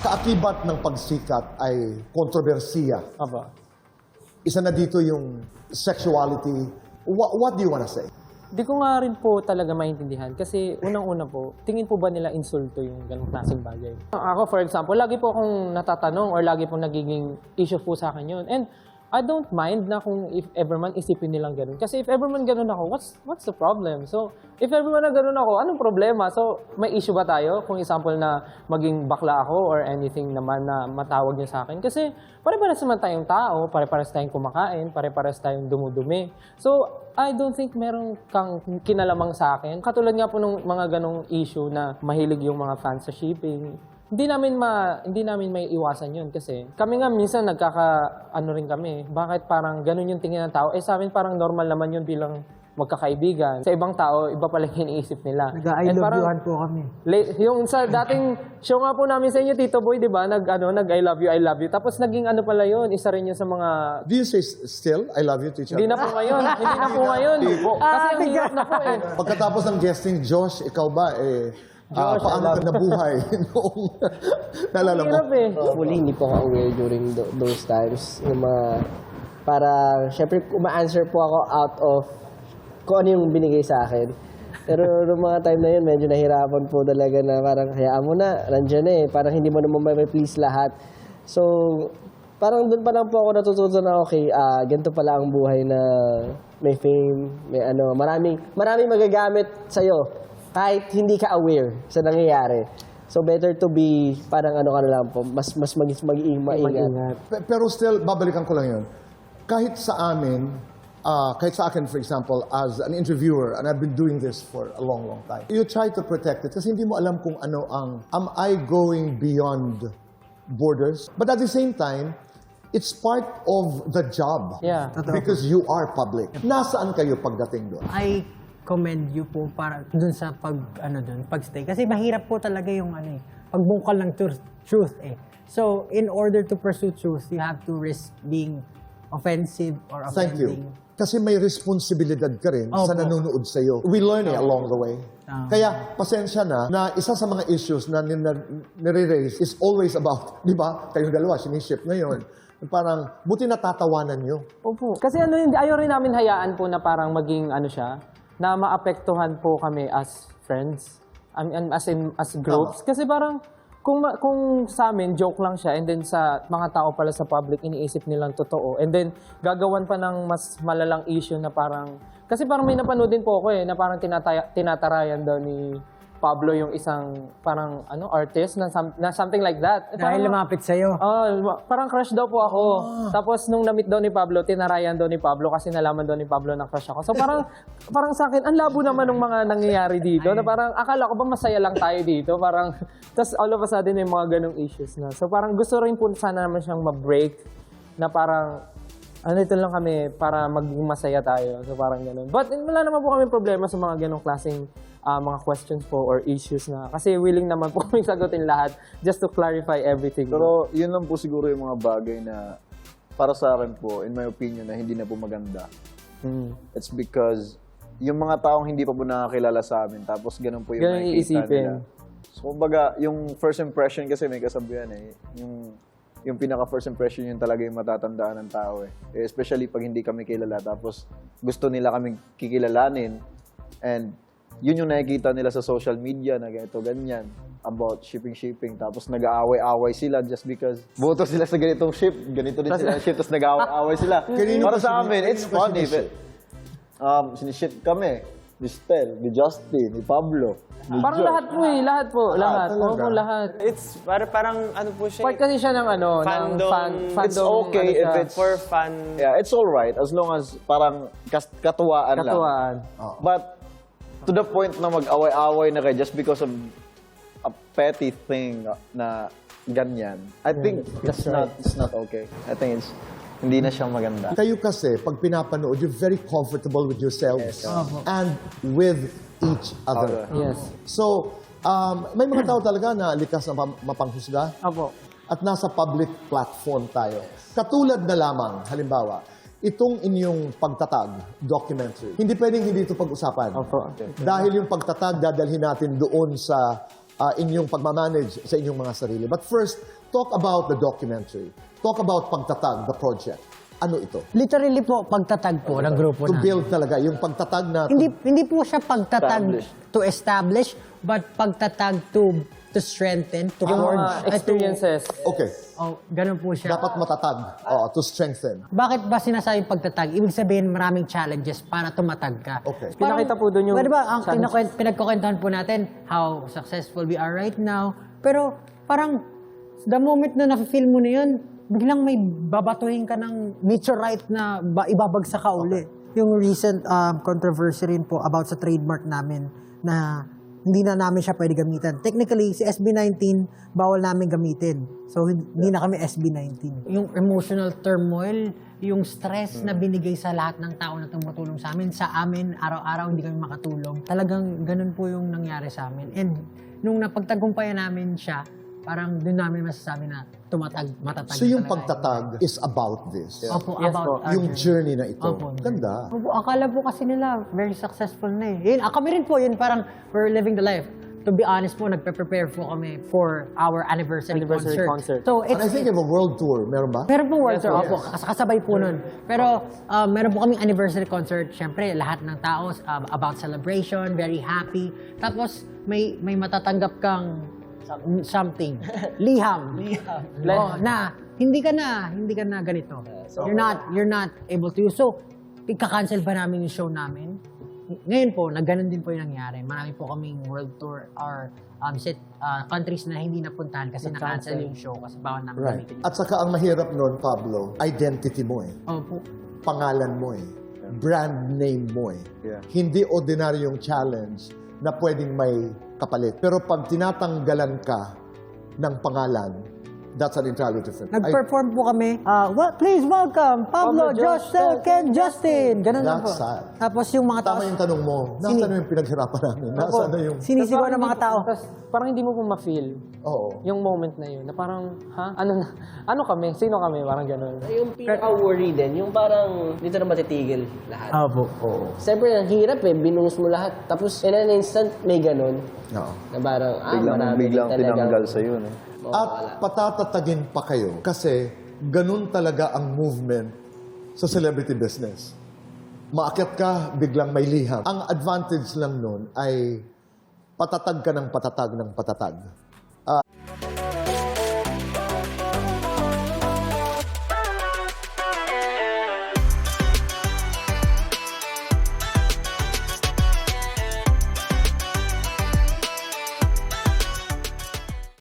Kaakibat ng pagsikat ay kontrobersiya. Aba. Isa na dito yung sexuality. What, what do you wanna say? Di ko nga rin po talaga maintindihan kasi unang-una po, tingin po ba nila insulto yung ganong klaseng bagay? Ako, for example, lagi po akong natatanong or lagi po nagiging issue po sa akin yun. And I don't mind na kung if ever man isipin nilang ganun. Kasi if ever man ganun ako, what's what's the problem? So, if ever man na ganun ako, anong problema? So, may issue ba tayo? Kung example na maging bakla ako or anything naman na matawag niya sa akin. Kasi pare-pares naman tayong tao, pare-pares tayong kumakain, pare-pares tayong dumudumi. So, I don't think meron kang kinalamang sa akin. Katulad nga po nung mga ganong issue na mahilig yung mga fans sa shipping. Hindi namin ma hindi namin may iwasan 'yun kasi kami nga minsan nagkaka ano rin kami. Bakit parang ganun yung tingin ng tao? Eh sa amin parang normal naman 'yun bilang magkakaibigan. Sa ibang tao, iba pala yung iniisip nila. Nag-I love parang- youhan po kami. Le- yung sa dating show nga po namin sa inyo, Tito Boy, di ba? Nag, ano, nag I love you, I love you. Tapos naging ano pala yun, isa rin yun sa mga... Do you say still, I love you to each Hindi other? na po ngayon. Hindi na po ngayon. Kasi ang hirap na po eh. Pagkatapos ng guesting, Josh, ikaw ba, eh, ah, Josh, paano ka nabuhay noong, naalala mo? Hirap eh. Hopefully, hindi po ako aware during tho- those times. Yung mga, para, syempre, uma-answer po ako out of kung ano yung binigay sa akin. Pero noong mga time na yun, medyo nahirapan po talaga na parang, hayaan mo na, nandiyan na eh. Parang hindi mo naman may-please lahat. So, parang doon pa lang po ako natututo na, okay, ah, ganito pala ang buhay na may fame, may ano, maraming, maraming magagamit sa'yo kahit hindi ka aware sa nangyayari. So better to be parang ano ka na lang po, mas mas mag mag-iing maingat. Pe- Pero still, babalikan ko lang yun. Kahit sa amin, ah, kahit sa akin, for example, as an interviewer, and I've been doing this for a long, long time, you try to protect it kasi hindi mo alam kung ano ang, am I going beyond borders? But at the same time, it's part of the job. Yeah. Because you are public. Nasaan kayo pagdating doon? I commend you po para dun sa pag ano dun, pagstay kasi mahirap po talaga yung ano eh, pagbungkal ng truth, truth eh. So, in order to pursue truth, you have to risk being offensive or Thank you. Kasi may responsibilidad ka rin sa Opo. nanonood sa iyo. We learn it along the way. Tama. Kaya, pasensya na, na isa sa mga issues na nire-raise is always about, di ba, kayong dalawa, siniship ngayon. Parang, buti natatawanan nyo. Opo. Kasi ano, hindi, ayaw rin namin hayaan po na parang maging ano siya, na maapektuhan po kami as friends. I mean, as in, as groups. Kasi parang, kung, ma- kung sa amin, joke lang siya, and then sa mga tao pala sa public, iniisip nilang totoo. And then, gagawan pa ng mas malalang issue na parang, kasi parang may napanood din po ako eh, na parang tinataya, tinatarayan daw ni Pablo yung isang parang ano artist na, some- na something like that. Eh, Dahil parang- lumapit sa'yo. Oh, parang crush daw po ako. Tapos nung na-meet daw ni Pablo, tinarayan daw ni Pablo kasi nalaman daw ni Pablo na crush ako. So parang parang sa akin, ang labo naman ng mga nangyayari dito. Na parang akala ko ba masaya lang tayo dito. Parang tapos all of a sudden may mga ganong issues na. So parang gusto rin po sana naman siyang ma-break na parang ano ito lang kami para maging masaya tayo. So parang ganun. But wala naman po kami problema sa mga ganong klaseng ah, mga questions po or issues na kasi willing naman po kami sagutin lahat just to clarify everything. Pero yun lang po siguro yung mga bagay na para sa akin po, in my opinion, na hindi na po maganda. Mm. It's because yung mga taong hindi pa po nakakilala sa amin, tapos ganun po yung Ganun nakikita iisipin. nila. So, kumbaga, yung first impression kasi may kasabihan eh. Yung, yung pinaka first impression yun talaga yung matatandaan ng tao eh. Eh, Especially pag hindi kami kilala, tapos gusto nila kaming kikilalanin. And yun yung nakikita nila sa social media na ganito, ganyan about shipping shipping. Tapos nag-aaway-away sila just because boto sila sa ganitong ship. Ganito din sila ship tapos nag-aaway-away sila. Para sa amin it's funny but um, siniship kami ni Stel, ni Justin, ni Pablo, ni Parang Josh. lahat po eh, lahat po, lahat. Oo talaga? po, lahat. It's para parang ano po siya. Part kasi siya ng ano, ng Fandom. fan, fandom. It's okay ano if siya, it's for fun. Yeah, it's all right as long as parang kas- katuwaan, katuwaan. lang. But to the point na mag-away-away na kayo just because of a petty thing na ganyan. I think it's not it's not okay. I think it's hindi na siya maganda. Kayo kasi, pag pinapanood, you're very comfortable with yourselves and with each other. Yes. So, um, may mga tao talaga na likas na mapang- mapanghusga Apo. at nasa public platform tayo. Katulad na lamang, halimbawa, itong inyong pagtatag, documentary. Hindi pwedeng hindi ito pag-usapan. Opo. Dahil yung pagtatag, dadalhin natin doon sa ah, inyong pagmamanage sa inyong mga sarili. But first, talk about the documentary. Talk about pagtatag, the project. Ano ito? Literally po, pagtatag po ng grupo To namin. build talaga, yung pagtatag na... Hindi hindi po siya pagtatag Establish. to establish, but pagtatag to to strengthen, to Yung forge, mga at to- experiences. Okay, Oh, ganun po siya. dapat matatag. Oo, to strengthen. Bakit ba sinasabing pagtatag? Ibig sabihin maraming challenges para tumatag ka. Okay. Pinakita po dun yung Pwede ba, ang challenges. pinakwent, pinagkukwentuhan po natin how successful we are right now. Pero parang the moment na na-feel mo na yun, biglang may babatuhin ka ng meteorite na ba, ibabagsak ka uli. Yung recent um, controversy rin po about sa trademark namin na hindi na namin siya pwede gamitan. Technically, si SB19, bawal namin gamitin. So, hindi na kami SB19. Yung emotional turmoil, yung stress na binigay sa lahat ng tao na tumutulong sa amin, sa amin, araw-araw hindi kami makatulong. Talagang ganun po yung nangyari sa amin. And nung napagtagumpayan namin siya, parang doon namin masasabi na tumatag, matatag So yung talaga. pagtatag is about this. Opo, Yes about po. our Yung journey na ito. Opo. Ganda. Opo, akala po kasi nila very successful na eh. Yun, ah, kami rin po, yun parang we're living the life. To be honest po, nagpe-prepare po kami for our anniversary, Anniversary concert. concert. So And it's, I think you have a world tour. Meron ba? Meron po World Yes, Tour, yes. opo, kas- kasabay po nun. Pero um, meron po kaming anniversary concert. Siyempre, lahat ng tao um, about celebration, very happy. Tapos may may matatanggap kang something. Liham. Liham. na hindi ka na, hindi ka na ganito. you're not you're not able to. So, ika-cancel ba namin yung show namin? Ngayon po, nagganon din po yung nangyari. Marami po kaming world tour or um, set, uh, countries na hindi napuntahan kasi na-cancel yung show kasi bawal namin Right. gamitin. At saka ang mahirap nun, Pablo, identity mo eh. Opo. Pangalan mo eh. Brand name mo eh. Yeah. Hindi ordinaryong challenge na pwedeng may kapalit. Pero pag tinatanggalan ka ng pangalan, that's an entirely different. Nag-perform po kami. Uh, well, please welcome Pablo, Pablo, Josh, Josh, Sel, Ken, Justin. Ganun lang po. That's sad. Tapos yung mga tao, Tama yung tanong mo, Sini- nasaan na yung pinaghirapan namin? Nasaan na yung... sinisigaw ng mga tao. Tapos parang hindi mo po ma-feel Oo. yung moment na yun. Na parang, ha? Ano na? Ano kami? Sino kami? Parang ganun. Yung pinaka-worry din, yung parang dito na matitigil lahat. Opo. Oo. Siyempre, ang hirap eh, binungus mo lahat. Tapos, in an instant, may ganun. Oo. Na parang, ah, Biglang, marami biglang din talagang tinanggal sa yun. At patatatagin pa kayo kasi ganun talaga ang movement sa celebrity business. Maakyat ka, biglang may liham. Ang advantage lang nun ay patatag ka ng patatag ng patatag.